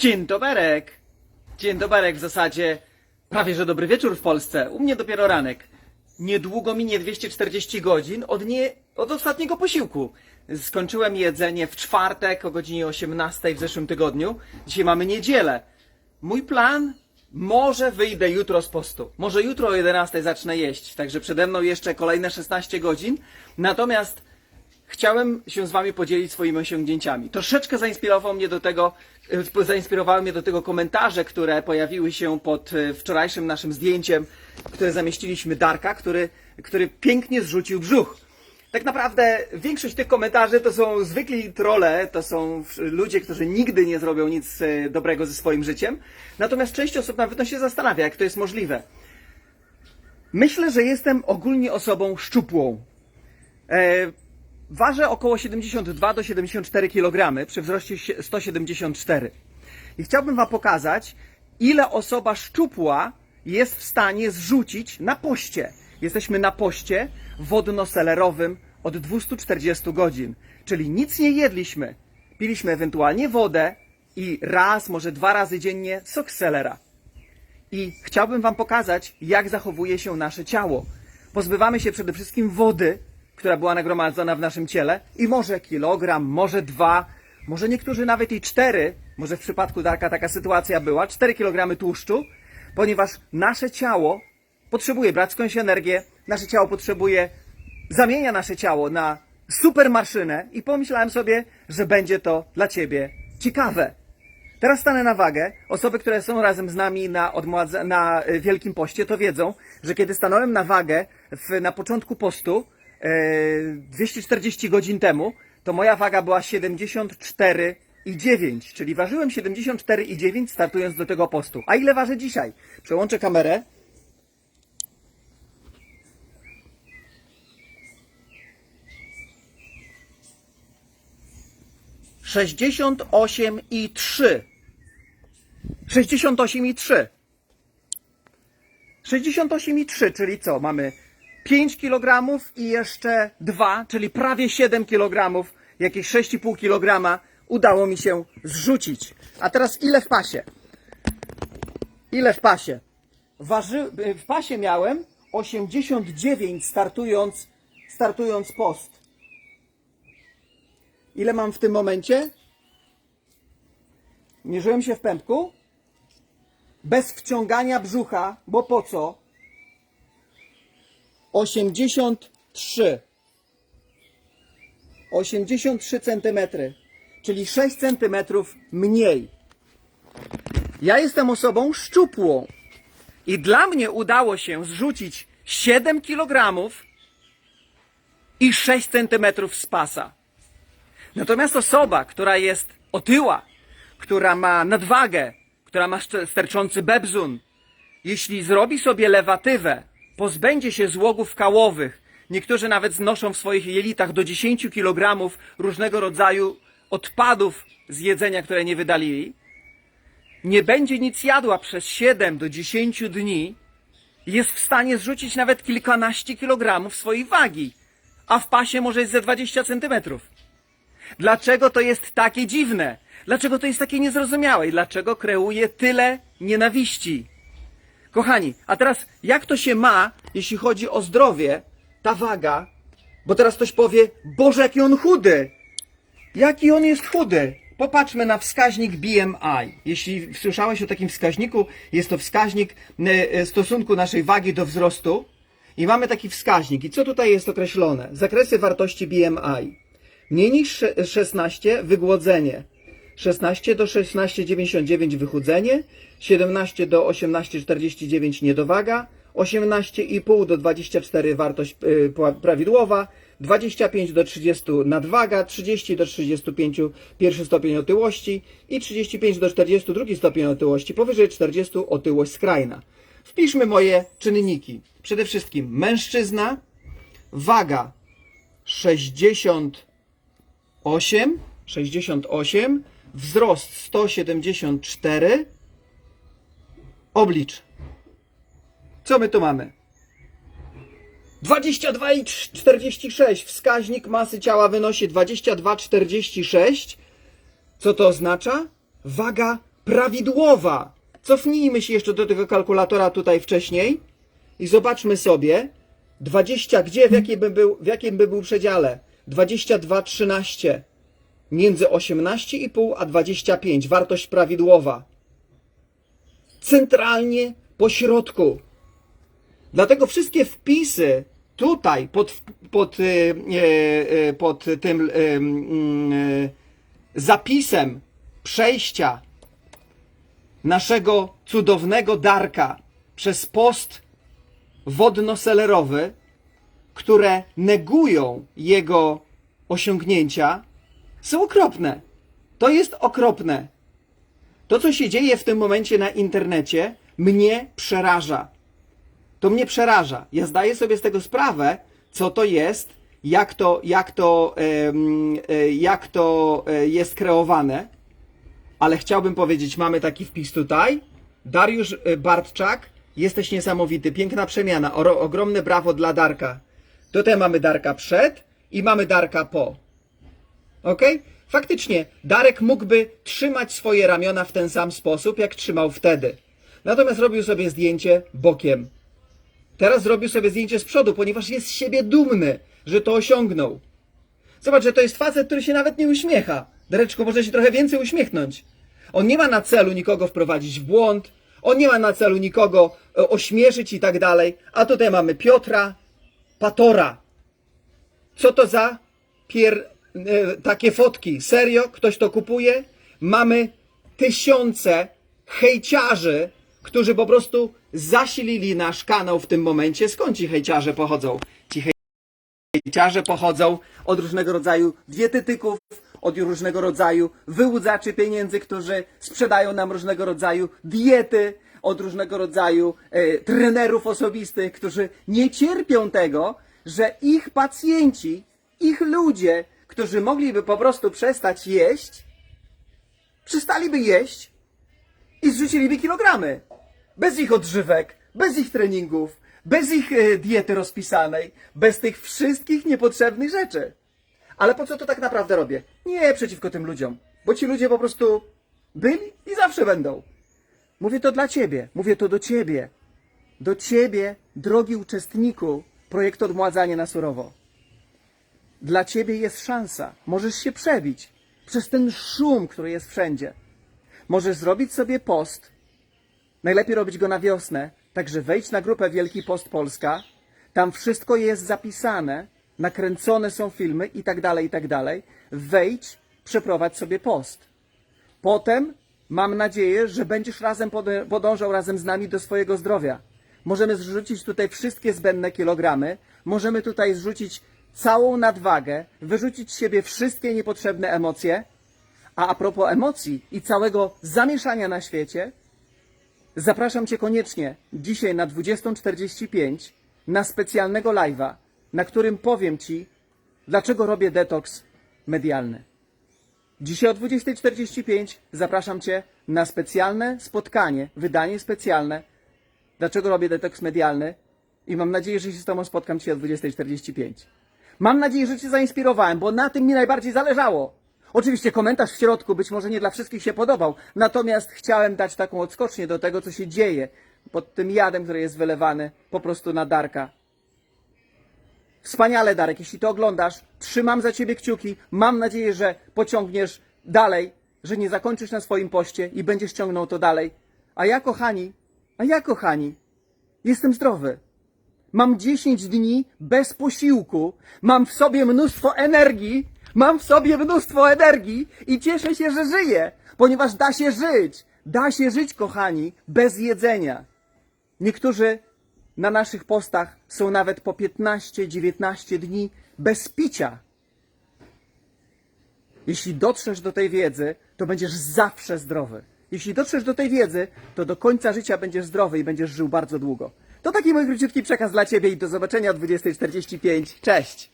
Dzień doberek. Dzień doberek w zasadzie prawie że dobry wieczór w Polsce. U mnie dopiero ranek. Niedługo minie 240 godzin od, nie, od ostatniego posiłku. Skończyłem jedzenie w czwartek o godzinie 18 w zeszłym tygodniu. Dzisiaj mamy niedzielę. Mój plan? Może wyjdę jutro z postu. Może jutro o 11 zacznę jeść. Także przede mną jeszcze kolejne 16 godzin. Natomiast chciałem się z wami podzielić swoimi osiągnięciami. Troszeczkę zainspirował mnie do tego, e, zainspirowały mnie do tego komentarze, które pojawiły się pod e, wczorajszym naszym zdjęciem, które zamieściliśmy Darka, który, który pięknie zrzucił brzuch. Tak naprawdę większość tych komentarzy to są zwykli trole, to są ludzie, którzy nigdy nie zrobią nic e, dobrego ze swoim życiem. Natomiast część osób na pewno się zastanawia, jak to jest możliwe. Myślę, że jestem ogólnie osobą szczupłą. Ważę około 72 do 74 kg przy wzroście sie- 174. I chciałbym Wam pokazać, ile osoba szczupła jest w stanie zrzucić na poście. Jesteśmy na poście wodno-selerowym od 240 godzin, czyli nic nie jedliśmy. Piliśmy ewentualnie wodę i raz, może dwa razy dziennie sok selera. I chciałbym Wam pokazać, jak zachowuje się nasze ciało. Pozbywamy się przede wszystkim wody, która była nagromadzona w naszym ciele, i może kilogram, może dwa, może niektórzy nawet i cztery, może w przypadku Darka taka sytuacja była, cztery kilogramy tłuszczu, ponieważ nasze ciało potrzebuje brać skądś energię, nasze ciało potrzebuje, zamienia nasze ciało na super maszynę i pomyślałem sobie, że będzie to dla Ciebie ciekawe. Teraz stanę na wagę. Osoby, które są razem z nami na, na y, Wielkim Poście, to wiedzą, że kiedy stanąłem na wagę w, na początku postu, 240 godzin temu, to moja waga była 74,9, czyli ważyłem 74,9 startując do tego postu. A ile ważę dzisiaj? Przełączę kamerę. Sześćdziesiąt osiem i trzy. 68,3. 68,3, czyli co? Mamy 5 kg i jeszcze 2, czyli prawie 7 kg, jakieś 6,5 kg udało mi się zrzucić. A teraz ile w pasie? Ile w pasie? Waży... W pasie miałem 89 startując, startując post. Ile mam w tym momencie? Mierzyłem się w pępku. Bez wciągania brzucha, bo po co? 83. 83 centymetry, czyli 6 centymetrów mniej. Ja jestem osobą szczupłą i dla mnie udało się zrzucić 7 kg i 6 centymetrów z pasa. Natomiast osoba, która jest otyła, która ma nadwagę, która ma sterczący bebzun, jeśli zrobi sobie lewatywę, pozbędzie się złogów kałowych, niektórzy nawet znoszą w swoich jelitach do 10 kg różnego rodzaju odpadów z jedzenia, które nie wydalili, nie będzie nic jadła przez 7 do 10 dni, jest w stanie zrzucić nawet kilkanaście kilogramów swojej wagi, a w pasie może jest ze 20 centymetrów. Dlaczego to jest takie dziwne? Dlaczego to jest takie niezrozumiałe? I dlaczego kreuje tyle nienawiści? Kochani, a teraz jak to się ma, jeśli chodzi o zdrowie, ta waga? Bo teraz ktoś powie, Boże, jaki on chudy! Jaki on jest chudy? Popatrzmy na wskaźnik BMI. Jeśli słyszałeś o takim wskaźniku, jest to wskaźnik e, e, stosunku naszej wagi do wzrostu. I mamy taki wskaźnik. I co tutaj jest określone? Zakresy wartości BMI. Mniej niż sze- 16 wygłodzenie. 16 do 16,99 wychudzenie, 17 do 18,49 niedowaga, 18,5 do 24 wartość y, prawidłowa, 25 do 30 nadwaga, 30 do 35 pierwszy stopień otyłości i 35 do 40 drugi stopień otyłości, powyżej 40 otyłość skrajna. Wpiszmy moje czynniki. Przede wszystkim mężczyzna, waga 68, 68, wzrost 174, oblicz. Co my tu mamy? 22,46. Wskaźnik masy ciała wynosi 22,46. Co to oznacza? Waga prawidłowa. Cofnijmy się jeszcze do tego kalkulatora tutaj wcześniej i zobaczmy sobie 20, gdzie, w jakim by był, w jakim by był przedziale? 22, 13. Między 18,5 a 25. Wartość prawidłowa. Centralnie po środku. Dlatego wszystkie wpisy tutaj pod, pod, e, e, pod tym e, zapisem przejścia naszego cudownego Darka przez post wodno-selerowy, które negują jego osiągnięcia, są okropne. To jest okropne. To, co się dzieje w tym momencie na internecie, mnie przeraża. To mnie przeraża. Ja zdaję sobie z tego sprawę, co to jest, jak to, jak to, e, jak to e, jest kreowane, ale chciałbym powiedzieć, mamy taki wpis tutaj. Dariusz e, Bartczak, jesteś niesamowity, piękna przemiana, ogromne brawo dla Darka. Tutaj mamy Darka przed i mamy Darka po. Ok? Faktycznie, Darek mógłby trzymać swoje ramiona w ten sam sposób, jak trzymał wtedy. Natomiast robił sobie zdjęcie bokiem. Teraz zrobił sobie zdjęcie z przodu, ponieważ jest z siebie dumny, że to osiągnął. Zobacz, że to jest facet, który się nawet nie uśmiecha. Dareczku, może się trochę więcej uśmiechnąć. On nie ma na celu nikogo wprowadzić w błąd, on nie ma na celu nikogo e, ośmieszyć i tak dalej. A tutaj mamy Piotra Patora. Co to za pier... e, takie fotki? Serio? Ktoś to kupuje? Mamy tysiące hejciarzy, którzy po prostu zasilili nasz kanał w tym momencie. Skąd ci hejciarze pochodzą? Ci hejciarze pochodzą od różnego rodzaju dietetyków, od różnego rodzaju wyłudzaczy pieniędzy, którzy sprzedają nam różnego rodzaju diety, od różnego rodzaju e, trenerów osobistych, którzy nie cierpią tego, że ich pacjenci, ich ludzie, którzy mogliby po prostu przestać jeść, przestaliby jeść i zrzuciliby kilogramy. Bez ich odżywek, bez ich treningów, bez ich e, diety rozpisanej, bez tych wszystkich niepotrzebnych rzeczy. Ale po co to tak naprawdę robię? Nie przeciwko tym ludziom, bo ci ludzie po prostu byli i zawsze będą. Mówię to dla ciebie, mówię to do ciebie. Do ciebie, drogi uczestniku projektu Odmładzanie na surowo. Dla ciebie jest szansa. Możesz się przebić przez ten szum, który jest wszędzie. Możesz zrobić sobie post. Najlepiej robić go na wiosnę. Także wejdź na grupę Wielki Post Polska. Tam wszystko jest zapisane, nakręcone są filmy i tak dalej, i tak dalej. Wejdź, przeprowadź sobie post. Potem mam nadzieję, że będziesz razem pod- podążał razem z nami do swojego zdrowia. Możemy zrzucić tutaj wszystkie zbędne kilogramy, możemy tutaj zrzucić całą nadwagę, wyrzucić z siebie wszystkie niepotrzebne emocje. A a propos emocji i całego zamieszania na świecie, zapraszam Cię koniecznie dzisiaj na 20.45 na specjalnego live'a, na którym powiem Ci, dlaczego robię detoks medialny. Dzisiaj o 20.45 zapraszam Cię na specjalne spotkanie, wydanie specjalne. Dlaczego robię detoks medialny? I mam nadzieję, że się z Tobą spotkam dzisiaj o 20.45. Mam nadzieję, że Cię zainspirowałem, bo na tym mi najbardziej zależało. Oczywiście komentarz w środku być może nie dla wszystkich się podobał, natomiast chciałem dać taką odskocznię do tego, co się dzieje pod tym jadem, który jest wylewany po prostu na Darka. Wspaniale, Darek, jeśli to oglądasz, trzymam za ciebie kciuki. Mam nadzieję, że pociągniesz dalej, że nie zakończysz na swoim poście i będziesz ciągnął to dalej. A ja, kochani, a ja, kochani, jestem zdrowy. Mam 10 dni bez posiłku, mam w sobie mnóstwo energii, mam w sobie mnóstwo energii i cieszę się, że żyję, ponieważ da się żyć. Da się żyć, kochani, bez jedzenia. Niektórzy na naszych postach są nawet po 15-19 dni bez picia. Jeśli dotrzesz do tej wiedzy, to będziesz zawsze zdrowy. Jeśli dotrzesz do tej wiedzy, to do końca życia będziesz zdrowy i będziesz żył bardzo długo. To taki mój króciutki przekaz dla Ciebie i do zobaczenia o 20.45. Cześć!